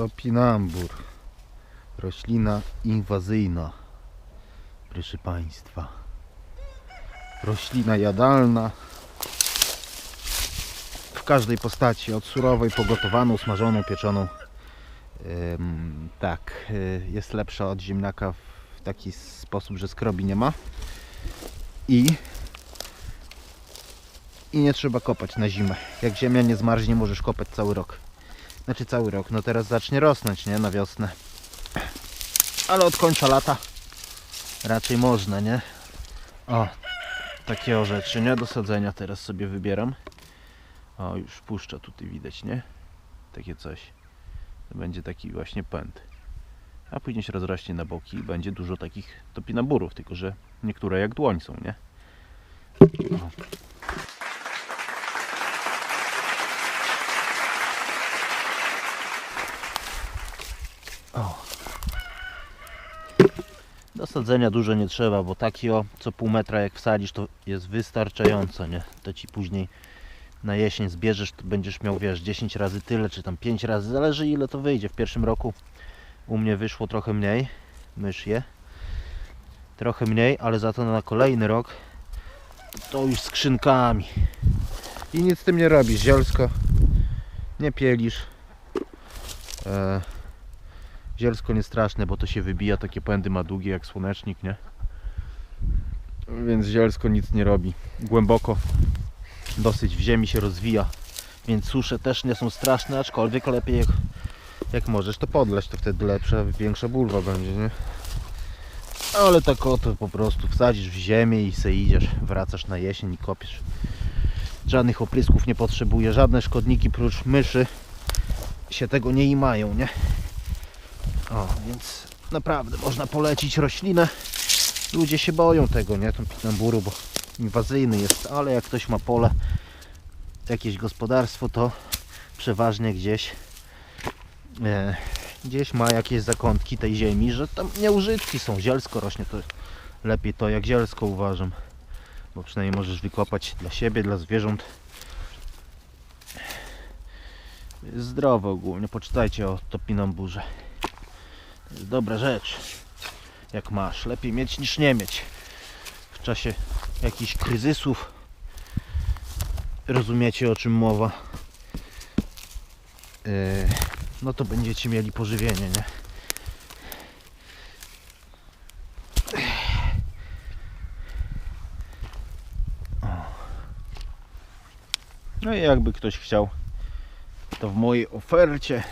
Topinambur. Roślina inwazyjna. Proszę Państwa. Roślina jadalna. W każdej postaci. Od surowej, pogotowaną, smażoną, pieczoną. Ym, tak, y, jest lepsza od ziemniaka w taki sposób, że skrobi nie ma. I i nie trzeba kopać na zimę. Jak ziemia nie zmarznie, możesz kopać cały rok. Znaczy cały rok. No teraz zacznie rosnąć, nie? Na wiosnę. Ale od końca lata raczej można, nie? O, takie rzeczy, nie? Do sadzenia teraz sobie wybieram. O, już puszcza tutaj widać, nie? Takie coś. To będzie taki właśnie pęd. A później się rozrośnie na boki i będzie dużo takich topinaburów, tylko że niektóre jak dłoń są, nie? O. sadzenia dużo nie trzeba, bo taki o co pół metra jak wsadzisz to jest wystarczająco, nie? To ci później na jesień zbierzesz, to będziesz miał wiesz 10 razy tyle, czy tam 5 razy, zależy ile to wyjdzie. W pierwszym roku u mnie wyszło trochę mniej, mysz je. Trochę mniej, ale za to na kolejny rok to już skrzynkami. I nic z tym nie robisz, zielsko nie pielisz. E, Zielsko nie straszne, bo to się wybija, takie pędy ma długie jak słonecznik, nie? Więc zielsko nic nie robi. Głęboko dosyć w ziemi się rozwija, więc susze też nie są straszne, aczkolwiek lepiej jak, jak możesz to podleć, to wtedy lepsza, większa bulwa będzie, nie? Ale tak oto po prostu wsadzisz w ziemię i se idziesz, wracasz na jesień i kopiesz. Żadnych oprysków nie potrzebuje, żadne szkodniki prócz myszy się tego nie imają, nie? O, więc naprawdę można polecić roślinę. Ludzie się boją tego, nie? Tą pitamburu, bo inwazyjny jest, ale jak ktoś ma pole, jakieś gospodarstwo, to przeważnie gdzieś e, gdzieś ma jakieś zakątki tej ziemi, że tam nieużytki są. Zielsko rośnie, to lepiej to jak zielsko uważam. Bo przynajmniej możesz wykopać dla siebie, dla zwierząt. Jest zdrowe ogólnie. Poczytajcie o topinamburze. To jest dobra rzecz. Jak masz. Lepiej mieć niż nie mieć. W czasie jakichś kryzysów. Rozumiecie o czym mowa. Yy, no to będziecie mieli pożywienie, nie? No i jakby ktoś chciał, to w mojej ofercie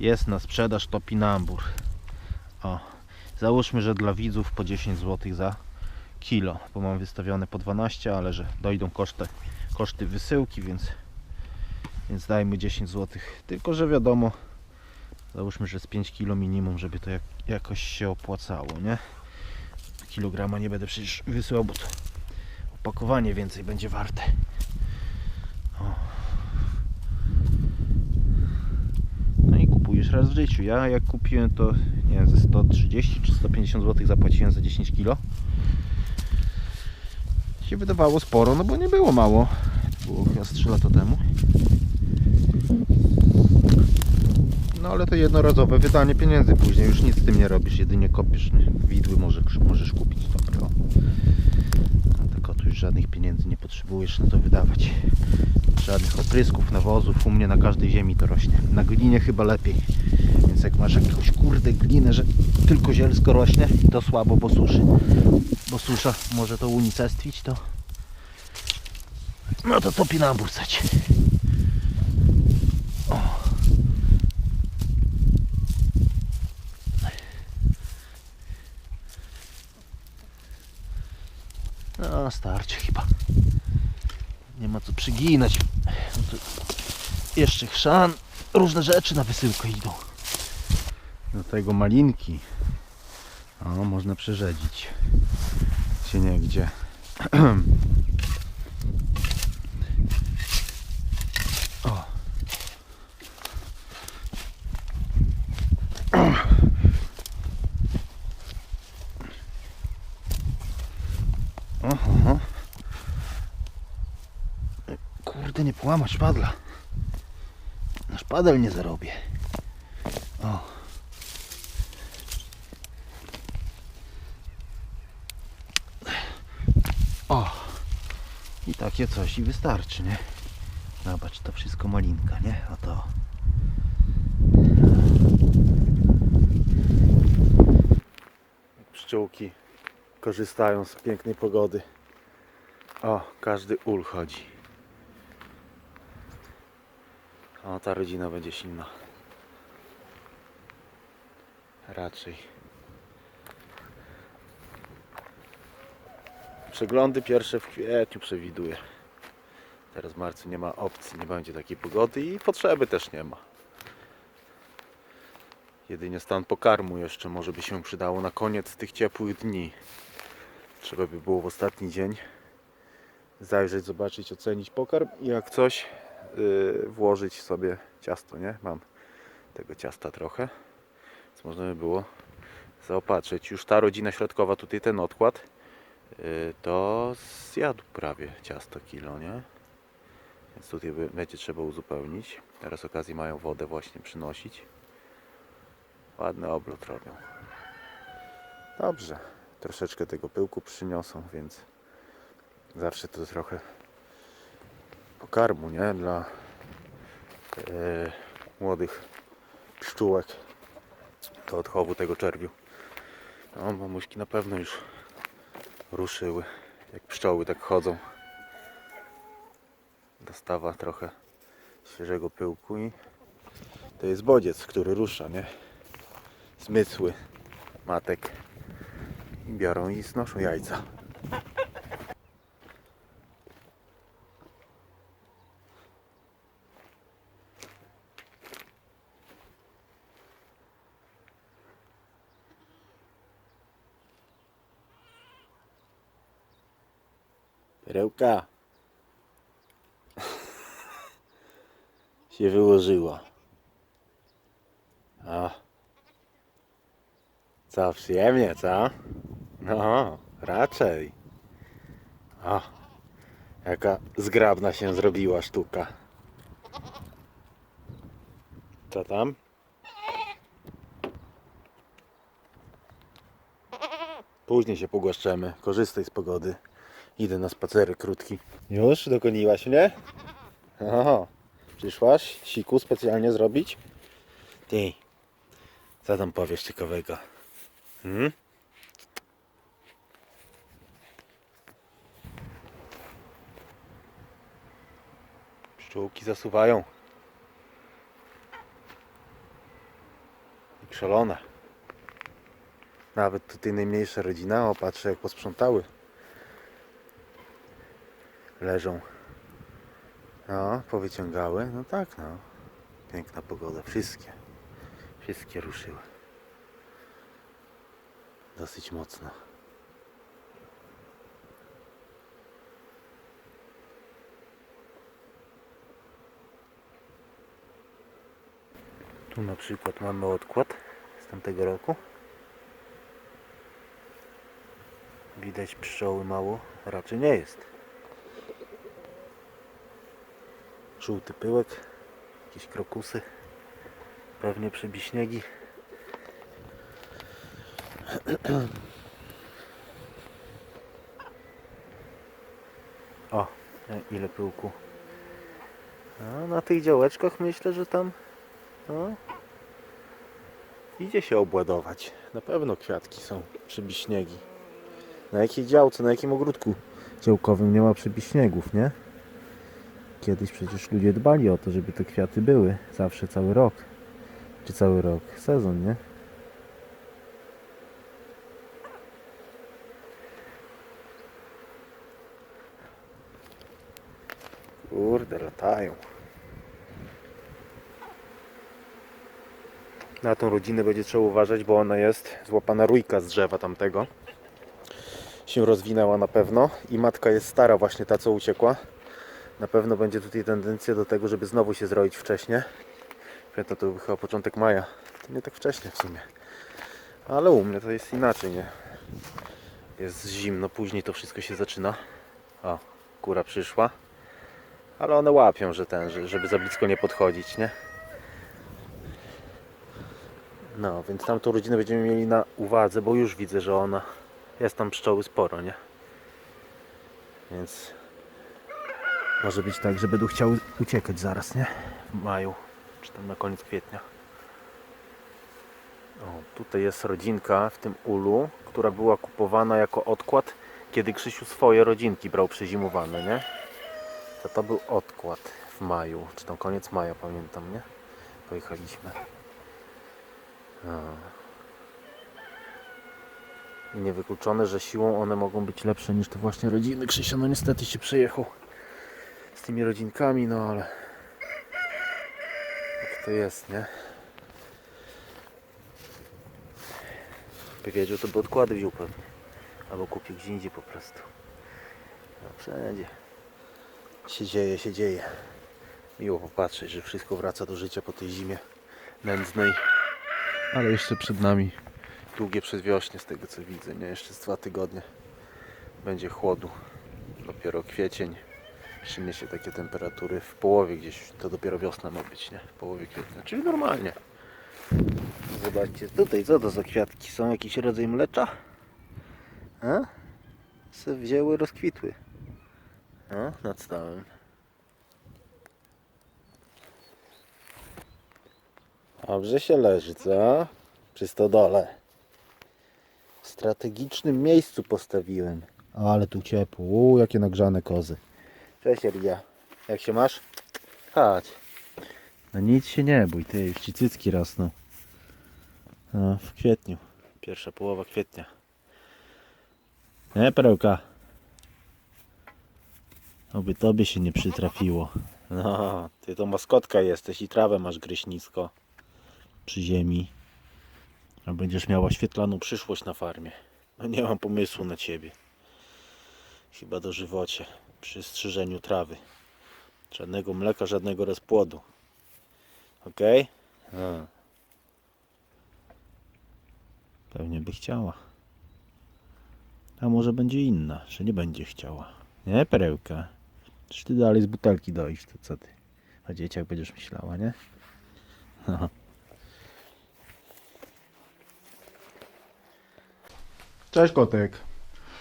jest na sprzedaż topinambur. O, załóżmy, że dla widzów po 10 zł za kilo, bo mam wystawione po 12, ale że dojdą koszty, koszty wysyłki, więc więc dajmy 10 zł. Tylko, że wiadomo, załóżmy, że z 5 kg minimum, żeby to jak, jakoś się opłacało, nie? Kilograma nie będę przecież wysyłał, bo to opakowanie więcej będzie warte. O. Kupujesz raz w życiu. Ja jak kupiłem to, nie wiem, ze 130 czy 150 zł zapłaciłem za 10 kg. Się wydawało sporo, no bo nie było mało. Było chyba z 3 lata temu. No ale to jednorazowe wydanie pieniędzy później, już nic z tym nie robisz, jedynie kopiesz widły może, możesz kupić dobre. o. A tak oto już żadnych pieniędzy nie potrzebujesz na to wydawać. Żadnych oprysków, nawozów, u mnie na każdej ziemi to rośnie. Na glinie chyba lepiej. Więc jak masz jakąś kurde glinę, że tylko zielsko rośnie, to słabo, bo suszy. Bo susza może to unicestwić, to no to topinambur sać. No, starczy chyba. Nie ma co przyginać. No jeszcze chrzan. Różne rzeczy na wysyłkę idą. Do tego malinki. O, można przerzedzić. Się nie gdzie. O. Oho. Połamać szpadla. Na szpadel nie zarobię. O. O. I takie coś i wystarczy, nie? Zobacz, to wszystko malinka, nie? A to. Pszczółki korzystają z pięknej pogody. O, każdy ul chodzi. O, ta rodzina będzie silna. Raczej. Przeglądy pierwsze w kwietniu przewiduję. Teraz w marcu nie ma opcji, nie będzie takiej pogody i potrzeby też nie ma. Jedynie stan pokarmu jeszcze może by się przydało na koniec tych ciepłych dni. Trzeba by było w ostatni dzień zajrzeć, zobaczyć, ocenić pokarm i jak coś yy, włożyć sobie ciasto, nie? Mam tego ciasta trochę, więc można by było zaopatrzyć. Już ta rodzina środkowa, tutaj ten odkład, yy, to zjadł prawie ciasto kilo, nie? Więc tutaj będzie trzeba uzupełnić. Teraz okazji mają wodę właśnie przynosić. Ładny oblot robią. Dobrze. Troszeczkę tego pyłku przyniosą, więc zawsze to trochę pokarmu, nie? Dla e, młodych pszczółek do odchowu tego czerwiu. No, mamuśki na pewno już ruszyły. Jak pszczoły tak chodzą. Dostawa trochę świeżego pyłku i to jest bodziec, który rusza, nie? Zmysły matek i biorą i znoszą jajca. Perełka się wyłożyła. A. Co, przyjemnie, co? No, raczej. Jaka zgrabna się zrobiła sztuka. Co tam? Później się pogłaszczemy. Korzystaj z pogody. Idę na spacery krótki. Już? Dogoniłaś mnie? Oho. Przyszłaś siku specjalnie zrobić? Ty. Co tam powiesz ciekawego? Hmm? Pszczółki zasuwają. I szalone. Nawet tutaj najmniejsza rodzina, o patrzę jak posprzątały. Leżą. No, powyciągały. No tak, no. Piękna pogoda. Wszystkie. Wszystkie ruszyły. Dosyć mocno. Tu na przykład mamy odkład z tamtego roku. Widać pszczoły mało, raczej nie jest. Żółty pyłek, jakieś krokusy, pewnie przebiśniegi. O, ile pyłku. A na tych działeczkach myślę, że tam no, idzie się obładować. Na pewno kwiatki są przybiśniegi. Na jakiej działce, na jakim ogródku działkowym nie ma przybiśniegów, nie? Kiedyś przecież ludzie dbali o to, żeby te kwiaty były zawsze cały rok. Czy cały rok? Sezon, nie? Kurde, latają. Na tą rodzinę będzie trzeba uważać, bo ona jest złapana rójka z drzewa tamtego. Się rozwinęła na pewno i matka jest stara właśnie ta co uciekła. Na pewno będzie tutaj tendencja do tego, żeby znowu się zroić wcześniej. Kwietno to był chyba początek maja. To nie tak wcześnie w sumie. Ale u mnie to jest inaczej, nie? Jest zimno, później to wszystko się zaczyna. O, kura przyszła. Ale one łapią, że ten, że, żeby za blisko nie podchodzić, nie? No, więc tamtą rodzinę będziemy mieli na uwadze, bo już widzę, że ona jest tam pszczoły sporo, nie? Więc może być tak, że będą chciały uciekać zaraz, nie? W maju, czy tam na koniec kwietnia. O, tutaj jest rodzinka w tym ulu, która była kupowana jako odkład, kiedy Krzysiu swoje rodzinki brał przezimowane, nie? To to był odkład w maju, czy tam koniec maja, pamiętam, nie? Pojechaliśmy. I niewykluczone, że siłą one mogą być lepsze niż te właśnie rodziny. Krzysiu, no niestety się przejechał tymi rodzinkami, no ale jak to jest, nie? By wiedział, to by odkłady wziął pewnie. Albo kupił gdzie indziej po prostu. No wszędzie. Się dzieje, się dzieje. Miło popatrzeć, że wszystko wraca do życia po tej zimie nędznej. Ale jeszcze przed nami długie przedwiośnie z tego co widzę, nie? Jeszcze z dwa tygodnie będzie chłodu. Dopiero kwiecień przyniesie takie temperatury w połowie gdzieś, to dopiero wiosna ma być, nie? W połowie kwietnia, czyli normalnie. Zobaczcie, tutaj co to za kwiatki? Są jakiś rodzaj mlecza? A? Se wzięły, rozkwitły. No, nad stałem. Dobrze się leży, co? Przy stodole. W strategicznym miejscu postawiłem. Ale tu ciepło. Uuu, jakie nagrzane kozy. Cześć Elia. Jak się masz? Chodź. No nic się nie bój, ty już ci cycki rosną. No, w kwietniu. Pierwsza połowa kwietnia. Nie, perełka? Oby tobie się nie przytrafiło. No, ty to maskotka jesteś i trawę masz gryźć nisko przy ziemi. A będziesz miała świetlaną przyszłość na farmie. No nie mam pomysłu na ciebie. Chyba do żywocie. Przy strzyżeniu trawy. Żadnego mleka, żadnego rozpłodu. Okej? A. Pewnie by chciała. A może będzie inna, że nie będzie chciała. Nie, perełka. Czy ty dalej z butelki dojść, to co ty? O dzieciach będziesz myślała, nie? No. Cześć kotek.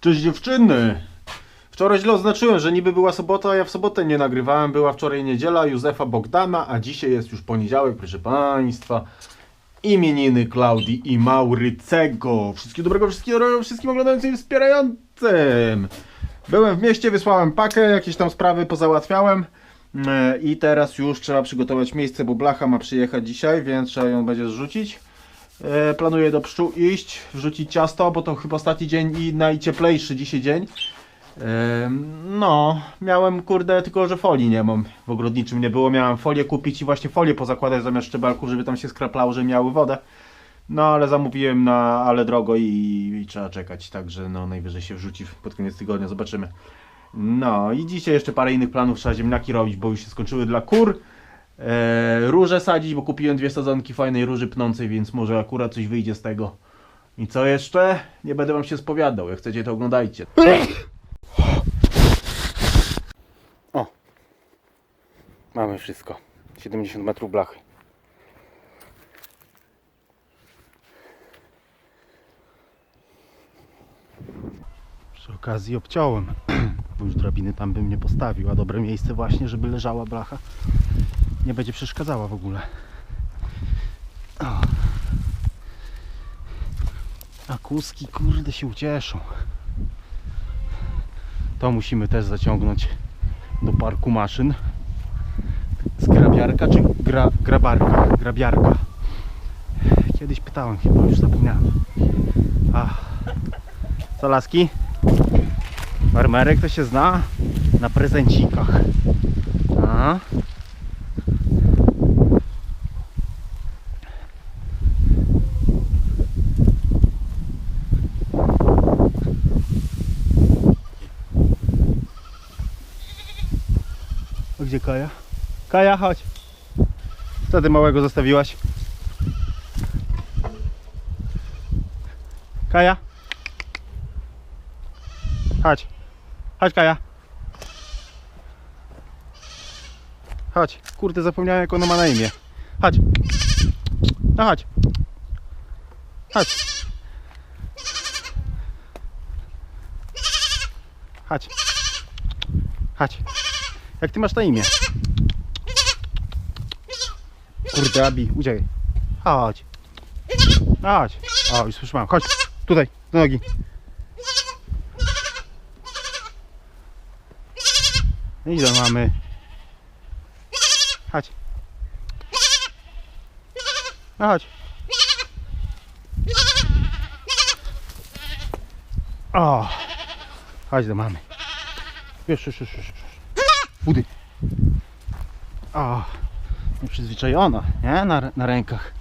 Cześć dziewczyny. Wczoraj źle oznaczyłem, że niby była sobota, a ja w sobotę nie nagrywałem. Była wczoraj niedziela Józefa Bogdana, a dzisiaj jest już poniedziałek, proszę Państwa. Imieniny Klaudii i Maurycego. Wszystkiego dobrego, wszystkiego dobrego wszystkim oglądającym i wspierającym. Byłem w mieście, wysłałem pakę, jakieś tam sprawy pozałatwiałem. E, I teraz już trzeba przygotować miejsce, bo blacha ma przyjechać dzisiaj, więc trzeba ją będzie zrzucić. E, planuję do pszczół iść, wrzucić ciasto, bo to chyba ostatni dzień i najcieplejszy dzisiaj dzień. No, miałem kurde, tylko że folii nie mam. W ogrodniczym nie było, miałem folię kupić i właśnie folię pozakładać zamiast szczebelków, żeby tam się skraplało, żeby miały wodę. No, ale zamówiłem na ale drogo i, i trzeba czekać, także no najwyżej się wrzuci pod koniec tygodnia, zobaczymy. No i dzisiaj jeszcze parę innych planów trzeba ziemniaki robić, bo już się skończyły dla kur. E, róże sadzić, bo kupiłem dwie sadzonki fajnej róży pnącej, więc może akurat coś wyjdzie z tego. I co jeszcze? Nie będę wam się spowiadał. Jak chcecie, to oglądajcie. Mamy wszystko. 70 metrów blachy. Przy okazji obciąłem, bo już drabiny tam bym nie postawił, a dobre miejsce właśnie, żeby leżała blacha. Nie będzie przeszkadzała w ogóle. O. A kuski kurde się ucieszą. To musimy też zaciągnąć do parku maszyn. Z grabiarka czy gra, grabarka? Grabiarka. Kiedyś pytałem chyba, już zapomniałem. Ach. Co laski? Farmerek to się zna na prezencikach. A? A gdzie Kaja? Kaja, chodź. Co ty małego zostawiłaś? Kaja? Chodź. Chodź Kaja. Chodź. Kurde, zapomniałem jak ona ma na imię. Chodź. No chodź. Chodź. Chodź. Chodź. Jak ty masz na imię? Kurde, Abi, uciekaj. Chodź. Chodź. O, już słyszałem. Chodź. Tutaj, do nogi. Idź do mamy. Chodź. No chodź. O. Chodź do mamy. Już, już, już. już. Budy. O. Nieprzyzwyczajona, nie? Na, na rękach.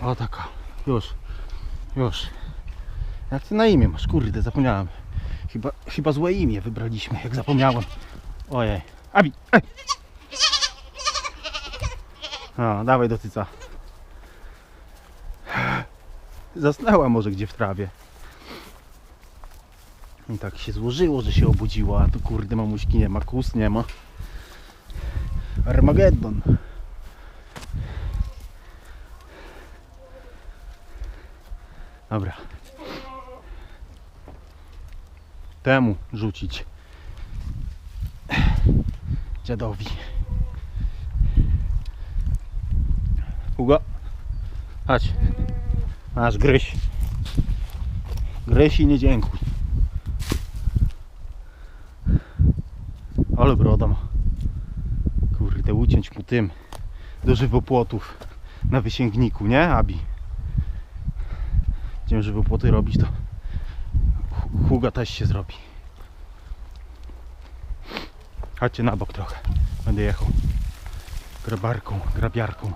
O taka. Już. Już. Jak ty na imię masz? Kurde, zapomniałem. Chyba, chyba złe imię wybraliśmy, jak zapomniałem. Ojej. Abi, ej! No, dawaj do cyca. Zasnęła może gdzie w trawie. I tak się złożyło, że się obudziła, a tu kurde mamuśki nie ma, kus nie ma. Armageddon. Dobra. Temu rzucić. Dziadowi. Hugo. Chodź. Masz gryź. Gryź i nie dziękuj. Ale broda. Kurde, uciąć mu tym do żywopłotów na wysięgniku, nie Abi? Będziemy żywopłoty robić, to Hu- Huga też się zrobi. Chodźcie na bok trochę. Będę jechał. Grabarką, grabiarką.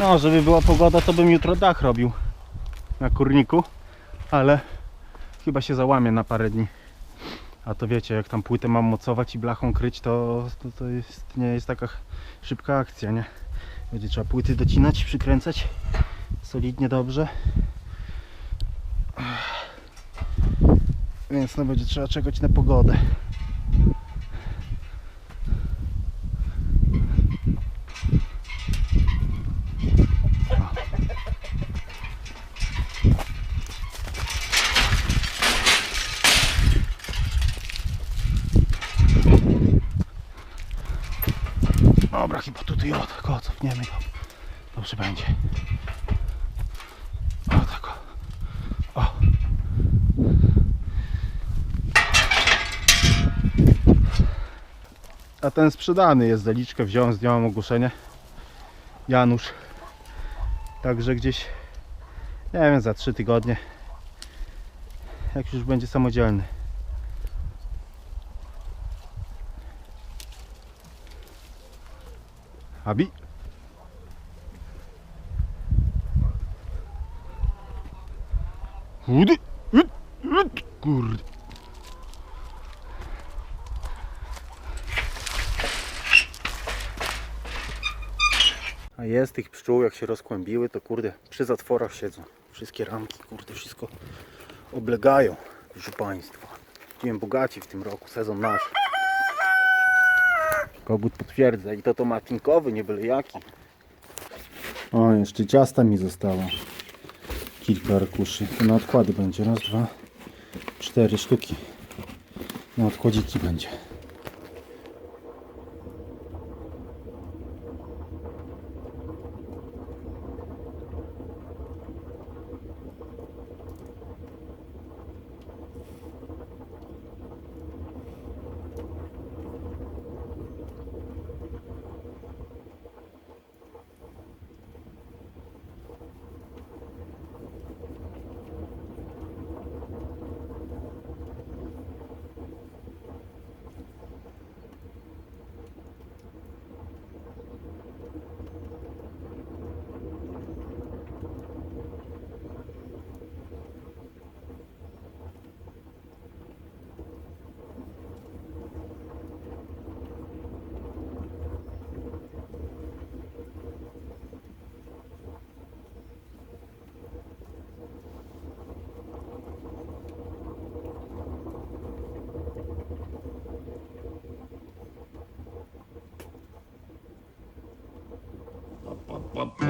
No, żeby była pogoda, to bym jutro dach robił na kurniku, ale chyba się załamie na parę dni. A to wiecie, jak tam płytę mam mocować i blachą kryć, to, to, to jest, nie jest taka szybka akcja, nie? Będzie trzeba płyty docinać, przykręcać solidnie dobrze. Więc no będzie trzeba czekać na pogodę. Dobra, chyba tutaj o tak o, cofniemy go. Dobrze będzie. O tak o. o. A ten sprzedany jest zaliczkę, wziąłem, zdjąłem ogłoszenie. Janusz. Także gdzieś, nie wiem, za 3 tygodnie. Jak już będzie samodzielny. Abi? Chudy! Ut, Kurde. A jest tych pszczół, jak się rozkłębiły, to kurde, przy zatworach siedzą. Wszystkie ramki, kurde, wszystko oblegają, proszę Państwa. Byłem bogaci w tym roku, sezon nasz. Kogut potwierdza i to to macinkowy, nie byle jaki. O, jeszcze ciasta mi zostało. Kilka arkuszy. To na odkłady będzie. Raz, dwa, cztery sztuki. Na odkładziki będzie.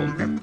home.